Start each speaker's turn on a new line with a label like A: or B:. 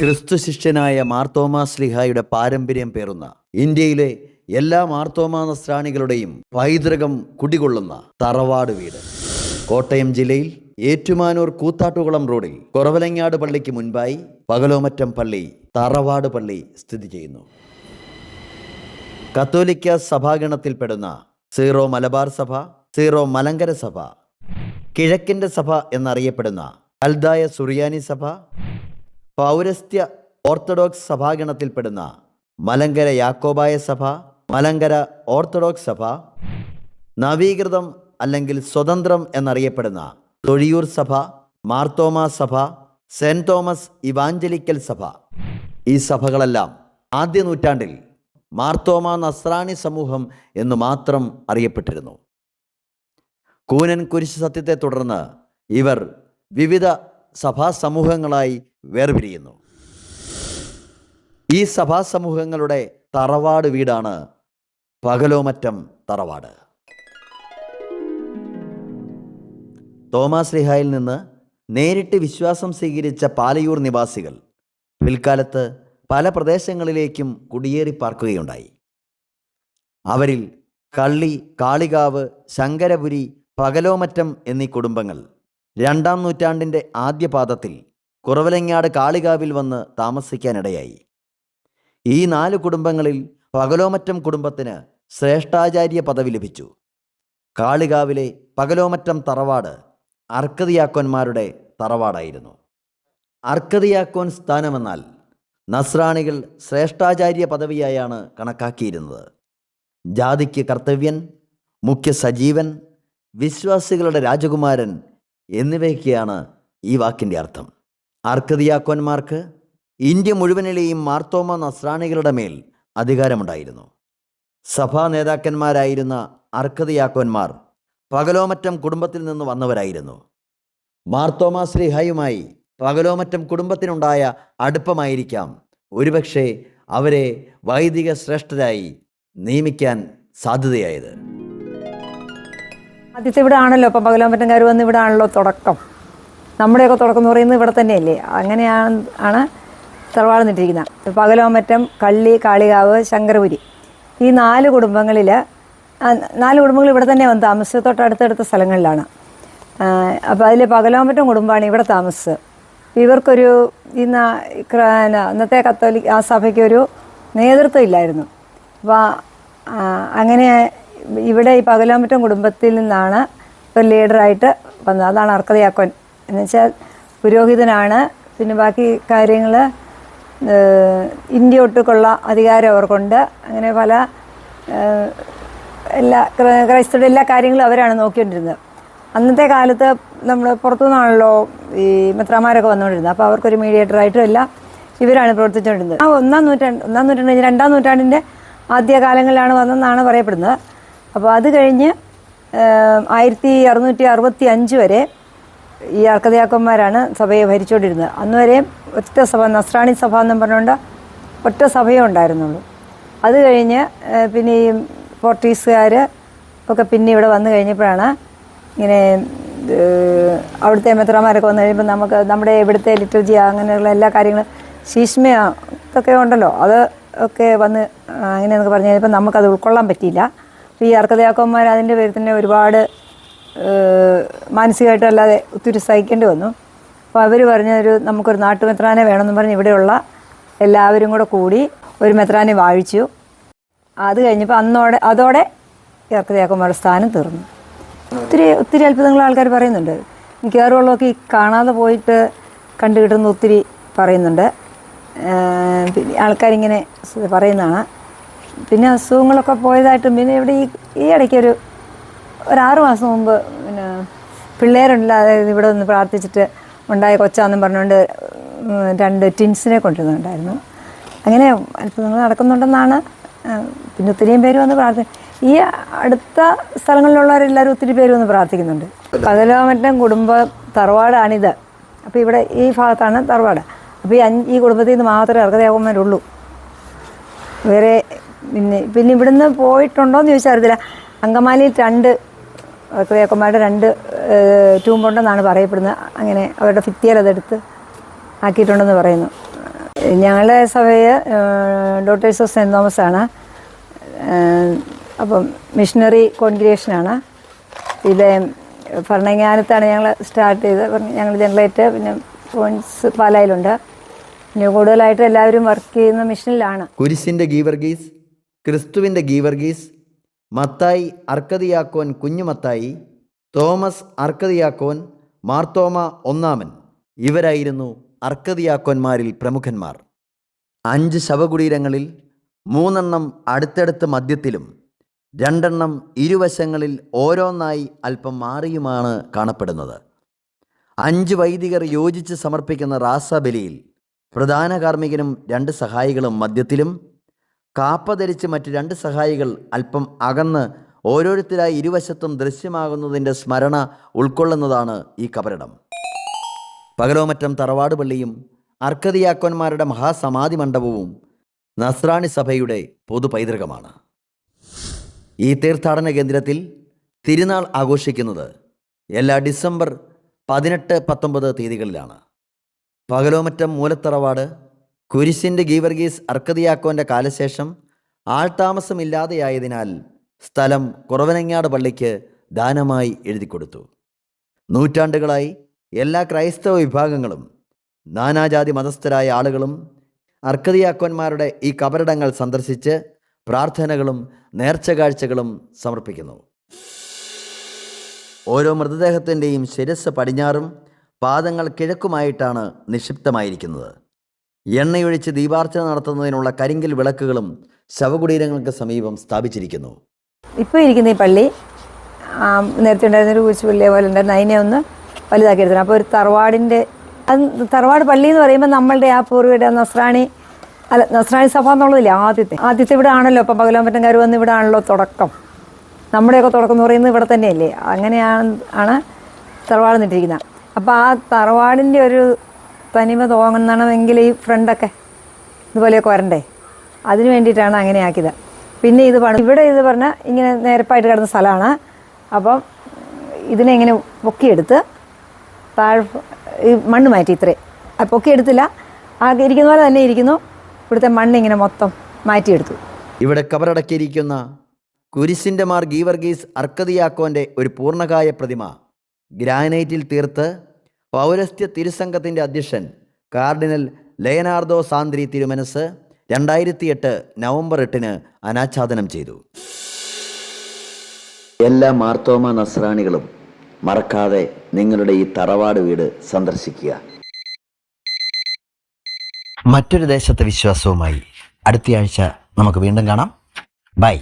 A: ക്രിസ്തു ശിഷ്യനായ മാർത്തോമാ സ്ലിഹായുടെ പാരമ്പര്യം പേറുന്ന ഇന്ത്യയിലെ എല്ലാ മാർത്തോമാ നസ്രാണികളുടെയും പൈതൃകം കുടികൊള്ളുന്ന തറവാട് വീട്. കോട്ടയം ജില്ലയിൽ ഏറ്റുമാനൂർ കൂത്താട്ടുകുളം റോഡിൽ കുറവലങ്ങാട് പള്ളിക്ക് മുൻപായി പകലോമറ്റം പള്ളി തറവാട് പള്ളി സ്ഥിതി ചെയ്യുന്നു. കത്തോലിക്ക സഭാഗണത്തിൽപ്പെടുന്ന സീറോ മലബാർ സഭ സീറോ മലങ്കര സഭ കിഴക്കിന്റെ സഭ എന്നറിയപ്പെടുന്ന അൽദായ സുറിയാനി സഭ പൗരസ്ത്യ ഓർത്തഡോക്സ് സഭാഗണത്തിൽപ്പെടുന്ന മലങ്കര യാക്കോബായ സഭ മലങ്കര ഓർത്തഡോക്സ് സഭ നവീകൃതം അല്ലെങ്കിൽ സ്വതന്ത്രം എന്നറിയപ്പെടുന്ന തൊഴിയൂർ സഭ മാർത്തോമാ സഭ സെന്റ് തോമസ് ഇവാഞ്ചലിക്കൽ സഭ. ഈ സഭകളെല്ലാം ആദ്യ നൂറ്റാണ്ടിൽ മാർത്തോമ നസ്രാണി സമൂഹം എന്ന് മാത്രം അറിയപ്പെട്ടിരുന്നു. കൂനൻ കുരിശ് സത്യത്തെ തുടർന്ന് ഇവർ വിവിധ സഭാ സമൂഹങ്ങളായി വേർപിരിയുന്നു. ഈ സഭാ സമൂഹങ്ങളുടെ തറവാട് വീടാണ് പകലോമറ്റം തറവാട്. തോമാസ് ലിഹായിൽ നിന്ന് നേരിട്ട് വിശ്വാസം സ്വീകരിച്ച പാലയൂർ നിവാസികൾ പിൽക്കാലത്ത് പല പ്രദേശങ്ങളിലേക്കും കുടിയേറി പാർക്കുകയുണ്ടായി. അവരിൽ കള്ളി കാളികാവ് ശങ്കരപുരി പകലോമറ്റം എന്നീ കുടുംബങ്ങൾ രണ്ടാം നൂറ്റാണ്ടിന്റെ ആദ്യപാദത്തിൽ കുറവലങ്ങാട് കാളികാവിൽ വന്ന് താമസിക്കാനിടയായി. ഈ നാല് കുടുംബങ്ങളിൽ പകലോമറ്റം കുടുംബത്തിന് ശ്രേഷ്ഠാചാര്യ പദവി ലഭിച്ചു. കാളികാവിലെ പകലോമറ്റം തറവാട് അർക്കതിയാക്കോന്മാരുടെ തറവാടായിരുന്നു. അർക്കതിയാക്കോൻ സ്ഥാനമെന്നാൽ നസ്രാണികൾ ശ്രേഷ്ഠാചാര്യ പദവിയായാണ് കണക്കാക്കിയിരുന്നത്. ജാതിക്ക് കർത്തവ്യൻ മുഖ്യ സജീവൻ വിശ്വാസികളുടെ രാജകുമാരൻ എന്നിവയൊക്കെയാണ് ഈ വാക്കിന്റെ അർത്ഥം. അർക്കതിയാക്കോന്മാർക്ക് ഇന്ത്യ മുഴുവനിലെയും മാർത്തോമ നസ്രാണികളുടെ മേൽ അധികാരമുണ്ടായിരുന്നു. സഭാ നേതാക്കന്മാരായിരുന്ന അർക്കതിയാക്കോന്മാർ പകലോമറ്റം കുടുംബത്തിൽ നിന്ന് വന്നവരായിരുന്നു. മാർത്തോമ ശ്രീഹായുമായി പകലോമറ്റം കുടുംബത്തിനുണ്ടായ അടുപ്പമായിരിക്കാം. ഒരുപക്ഷെ അവരെ വൈദിക ശ്രേഷ്ഠരായി നിയമിക്കാൻ സാധ്യതയായത്.
B: ആദ്യത്തെ ഇവിടെ ആണല്ലോ ഇപ്പം പകലോമ്പറ്റംകാർ വന്ന് ഇവിടെ ആണല്ലോ തുടക്കം. നമ്മുടെയൊക്കെ തുടക്കം എന്ന് പറയുന്നത് ഇവിടെ തന്നെയല്ലേ? അങ്ങനെയാണ് ആണ് തറവാട് നിട്ടിരിക്കുന്നത് പകലോമറ്റം കള്ളി കാളികാവ് ശങ്കരപുരി. ഈ നാല് കുടുംബങ്ങളിൽ നാല് കുടുംബങ്ങൾ ഇവിടെ തന്നെ വന്ന് താമസിച്ചത് തൊട്ടടുത്തടുത്ത സ്ഥലങ്ങളിലാണ്. അപ്പോൾ അതിൽ പകലോമറ്റം കുടുംബമാണ് ഇവിടെ താമസിച്ചത്. ഇവർക്കൊരു ഈ അന്നത്തെ കത്തോലിക് ആ സഭയ്ക്ക് ഒരു നേതൃത്വം ഇല്ലായിരുന്നു. അപ്പോൾ അങ്ങനെ ഇവിടെ ഈ പകലോമറ്റം കുടുംബത്തിൽ നിന്നാണ് ഒരു ലീഡറായിട്ട് വന്നത്. അതാണ് അർക്കതയാക്കോൻ എന്ന് വെച്ചാൽ പുരോഹിതനാണ്. പിന്നെ ബാക്കി കാര്യങ്ങൾ ഇന്ത്യ ഒട്ടുക്കുള്ള അധികാരം അവർക്കുണ്ട്. അങ്ങനെ പല എല്ലാ ക്ര- ക്രൈസ്തവരുടെ എല്ലാ കാര്യങ്ങളും അവരാണ് നോക്കിക്കൊണ്ടിരുന്നത്. അന്നത്തെ കാലത്ത് നമ്മൾ പുറത്തുനിന്നാണല്ലോ ഈ മെത്രാമാരൊക്കെ വന്നുകൊണ്ടിരുന്നത്. അപ്പോൾ അവർക്കൊരു മീഡിയേറ്ററായിട്ടും എല്ലാം ഇവരാണ് പ്രവർത്തിച്ചുകൊണ്ടിരുന്നത്. ആ ഒന്നാം നൂറ്റാണ്ട് ഒന്നാം നൂറ്റാണ്ട് രണ്ടാം നൂറ്റാണ്ടിന്റെ ആദ്യ കാലങ്ങളിലാണ് വന്നതെന്നാണ് പറയപ്പെടുന്നത്. അപ്പോൾ അത് കഴിഞ്ഞ് ആയിരത്തി അറുന്നൂറ്റി അറുപത്തി അഞ്ച് വരെ ഈ അർക്കതയാക്കന്മാരാണ് സഭയെ ഭരിച്ചുകൊണ്ടിരുന്നത്. അന്ന് വരെ ഒറ്റ സഭ നസ്രാണി സഭ എന്നും പറഞ്ഞുകൊണ്ട് ഒറ്റ സഭയേ ഉണ്ടായിരുന്നുള്ളൂ. അത് കഴിഞ്ഞ് പിന്നെ ഈ പോർട്ടീസുകാർ ഒക്കെ പിന്നെ ഇവിടെ വന്നു കഴിഞ്ഞപ്പോഴാണ് ഇങ്ങനെ അവിടുത്തെ മെത്രമാരൊക്കെ വന്നു കഴിയുമ്പോൾ നമുക്ക് നമ്മുടെ ഇവിടുത്തെ ലിറ്റർജി അങ്ങനെയുള്ള എല്ലാ കാര്യങ്ങളും ശീഷ്മയ ഇതൊക്കെ ഉണ്ടല്ലോ അത് ഒക്കെ വന്ന് അങ്ങനെയെന്നൊക്കെ പറഞ്ഞു കഴിഞ്ഞപ്പോൾ നമുക്കത് ഉൾക്കൊള്ളാൻ പറ്റിയില്ല. അപ്പോൾ ഈ അർക്കതയാക്കന്മാർ അതിന്റെ പേരിൽ തന്നെ ഒരുപാട് ഏഹ്, മാനസികമായിട്ടും അല്ലാതെ ഒത്തിരി സഹിക്കേണ്ടി വന്നു. അപ്പോൾ അവർ പറഞ്ഞൊരു നമുക്കൊരു നാട്ടുമെത്രാനെ വേണമെന്ന് പറഞ്ഞ് ഇവിടെയുള്ള എല്ലാവരും കൂടെ കൂടി ഒരു മെത്രാനെ വാഴിച്ചു. അത് കഴിഞ്ഞപ്പോൾ അന്നോടെ അതോടെ ഇറക്കതയാക്കന്മാരുടെ സ്ഥാനം തീർന്നു. ഒത്തിരി ഒത്തിരി അത്ഭുതങ്ങൾ ആൾക്കാർ പറയുന്നുണ്ട്. മിക്കവാറുള്ളതൊക്കെ ഈ കാണാതെ പോയിട്ട് കണ്ടു കിട്ടുന്ന ഒത്തിരി പറയുന്നുണ്ട്. പിന്നെ ആൾക്കാരിങ്ങനെ പറയുന്നതാണ്. പിന്നെ അസുഖങ്ങളൊക്കെ പോയതായിട്ടും പിന്നെ ഇവിടെ ഈ ഈ ഇടയ്ക്കൊരു ഒരു മാസം മുമ്പ് പിന്നെ പിള്ളേരുണ്ടല്ലോ അതായത് ഇവിടെ ഒന്ന് പ്രാർത്ഥിച്ചിട്ട് ഉണ്ടായ കൊച്ചാന്നും പറഞ്ഞുകൊണ്ട് രണ്ട് ടിൻസിനെ കൊണ്ടുവരുന്നുണ്ടായിരുന്നു അങ്ങനെ അത്ഭുതങ്ങൾ നടക്കുന്നുണ്ടെന്നാണ് പിന്നെ ഒത്തിരിയും പേര് വന്ന് പ്രാർത്ഥി ഈ അടുത്ത സ്ഥലങ്ങളിലുള്ളവരെല്ലാവരും ഒത്തിരി പേര് വന്ന് പ്രാർത്ഥിക്കുന്നുണ്ട്. പകലോമറ്റം കുടുംബ തറവാടാണിത്. അപ്പോൾ ഇവിടെ ഈ ഭാഗത്താണ് തറവാട്. അപ്പോൾ ഈ അഞ്ച് ഈ കുടുംബത്തിൽ നിന്ന് മാത്രമേ അർഹതയാകുമാരുള്ളൂ വേറെ പിന്നെ പിന്നെ ഇവിടുന്ന് പോയിട്ടുണ്ടോയെന്ന് ചോദിച്ചാൽ അറിയത്തില്ല. അങ്കമാലിയിൽ രണ്ട് ക്രിയാക്കന്മാരുടെ രണ്ട് ട്യൂമ്പുണ്ടെന്നാണ് പറയപ്പെടുന്നത്. അങ്ങനെ അവരുടെ ഭിത്തിയിൽ അതെടുത്ത് ആക്കിയിട്ടുണ്ടെന്ന് പറയുന്നു. ഞങ്ങളുടെ സഭയെ ഡോക്ടേഴ്സ് ഓഫ് സെന്റ് തോമസ് ആണ് അപ്പം മിഷണറി കോൺഗ്രിഗേഷനാണ് ഇത് ഭരണങ്ങാനത്താണ് ഞങ്ങൾ സ്റ്റാർട്ട് ചെയ്തത് ഞങ്ങൾ ജനറേറ്റ് പിന്നെ പോയിന്റ്സ് പാലായിലുണ്ട്. പിന്നെ കൂടുതലായിട്ട് എല്ലാവരും വർക്ക് ചെയ്യുന്ന മിഷനിലാണ്.
A: ഗീവർഗീസ് ക്രിസ്തുവിന്റെ ഗീവർഗീസ് മത്തായി അർക്കതിയാക്കോൻ കുഞ്ഞുമത്തായി തോമസ് അർക്കതിയാക്കോൻ മാർത്തോമ ഒന്നാമൻ. ഇവരായിരുന്നു അർക്കതിയാക്കോന്മാരിൽ പ്രമുഖന്മാർ. അഞ്ച് ശവകുടീരങ്ങളിൽ മൂന്നെണ്ണം അടുത്തടുത്ത് മധ്യത്തിലും രണ്ടെണ്ണം ഇരുവശങ്ങളിൽ ഓരോന്നായി അല്പം മാറിയുമാണ് കാണപ്പെടുന്നത്. അഞ്ച് വൈദികർ യോജിച്ച് സമർപ്പിക്കുന്ന റാസബലിയിൽ പ്രധാന കാർമ്മികനും രണ്ട് സഹായികളും മധ്യത്തിലും കാപ്പ ധരിച്ച് മറ്റ് രണ്ട് സഹായികൾ അല്പം അകന്ന് ഓരോരുത്തരായി ഇരുവശത്തും ദൃശ്യമാകുന്നതിന്റെ സ്മരണ ഉൾക്കൊള്ളുന്നതാണ് ഈ കബറിടം. പകലോമറ്റം തറവാട് പള്ളിയും അർക്കതിയാക്കോന്മാരുടെ മഹാസമാധി മണ്ഡപവും നസ്രാണി സഭയുടെ പൊതു പൈതൃകമാണ്. ഈ തീർത്ഥാടന കേന്ദ്രത്തിൽ തിരുനാൾ ആഘോഷിക്കുന്നത് എല്ലാ ഡിസംബർ പതിനെട്ട് പത്തൊമ്പത് തീയതികളിലാണ്. പകലോമറ്റം മൂലത്തറവാട് കുരിശിന്റെ ഗീവർഗീസ് അർക്കതിയാക്കോന്റെ കാലശേഷം ആൾതാമസമില്ലാതെയായതിനാൽ സ്ഥലം കുറവനങ്ങാട് പള്ളിക്ക് ദാനമായി എഴുതി കൊടുത്തു നൂറ്റാണ്ടുകളായി എല്ലാ ക്രൈസ്തവ വിഭാഗങ്ങളും നാനാജാതി മതസ്ഥരായ ആളുകളും അർക്കതിയാക്കോന്മാരുടെ ഈ കബറിടങ്ങൾ സന്ദർശിച്ച് പ്രാർത്ഥനകളും നേർച്ചകാഴ്ചകളും സമർപ്പിക്കുന്നു. ഓരോ മൃതദേഹത്തിന്റെയും ശിരസ് പടിഞ്ഞാറും പാദങ്ങൾ കിഴക്കുമായിട്ടാണ് നിക്ഷിപ്തമായിരിക്കുന്നത്. എണ്ണയൊഴിച്ച് ദീപാർച്ചന നടത്തുന്നതിനുള്ള കരിങ്കൽ വിളക്കുകളും ശവകുടീരങ്ങൾക്ക് സമീപം സ്ഥാപിച്ചിരിക്കുന്നു.
B: ഇപ്പോൾ ഇരിക്കുന്ന ഈ പള്ളി നേരത്തെ ഉണ്ടായിരുന്നൊരു ഒരു പള്ളിയെ പോലെ ഉണ്ടായിരുന്നു. അതിനെ ഒന്ന് വലുതാക്കി എടുത്തത് അപ്പോൾ ഒരു തറവാടിന്റെ അത് തറവാട് പള്ളി എന്ന് പറയുമ്പോൾ നമ്മളുടെ ആ പൂർവയുടെ നസ്രാണി അല്ല നസ്രാണി സഭ എന്നുള്ളതില്ലേ ആദ്യത്തെ? ആദ്യത്തെ ഇവിടെ ആണല്ലോ. ഇപ്പം പകലോമ്പറ്റംകാർ വന്ന് ഇവിടെ ആണല്ലോ തുടക്കം. നമ്മുടെയൊക്കെ തുടക്കം എന്ന് പറയുന്നത് ഇവിടെ തന്നെയല്ലേ? അങ്ങനെയാണ് ആണ് തറവാട് നിട്ടിരിക്കുന്നത് അപ്പോൾ ആ തറവാടിന്റെ ഒരു തനിമ തോന്നണമെങ്കിൽ ഈ ഫ്രണ്ടൊക്കെ ഇതുപോലെയൊക്കെ വരണ്ടേ? അതിന് വേണ്ടിയിട്ടാണ് അങ്ങനെ ആക്കിയത്. പിന്നെ ഇത് പണി ഇവിടെ ഇത് പറഞ്ഞാൽ ഇങ്ങനെ നേരപ്പായിട്ട് കിടന്ന സ്ഥലമാണ്. അപ്പം ഇതിനെ ഇങ്ങനെ പൊക്കിയെടുത്ത് താഴ് ഈ മണ്ണ് മാറ്റി ഇത്രേ. പൊക്കിയെടുത്തില്ല. ആ ഇരിക്കുന്ന പോലെ തന്നെ ഇരിക്കുന്നു. ഇവിടുത്തെ മണ്ണ് ഇങ്ങനെ മൊത്തം മാറ്റിയെടുത്തു.
A: ഇവിടെ കബറടക്കിയിരിക്കുന്ന കുരിശിന്റെ മാർ ഗീവർഗീസ് അർക്കതിയാക്കോന്റെ ഒരു പൂർണകായ പ്രതിമ ഗ്രാനൈറ്റിൽ തീർത്ത് പൗരസ്ത്യ തിരുസംഘത്തിന്റെ അധ്യക്ഷൻ കാർഡിനൽ ലയനാർദോ സാന്ദ്രി തിരുമനസ് രണ്ടായിരത്തി എട്ട് നവംബർ എട്ടിന് അനാച്ഛാദനം ചെയ്തു. എല്ലാ മാർത്തോമ നസ്രാണികളും മറക്കാതെ നിങ്ങളുടെ ഈ തറവാട് വീട് സന്ദർശിക്കുക. മറ്റൊരു ദേശത്തെ വിശ്വാസവുമായി അടുത്തയാഴ്ച നമുക്ക് വീണ്ടും കാണാം. ബൈ.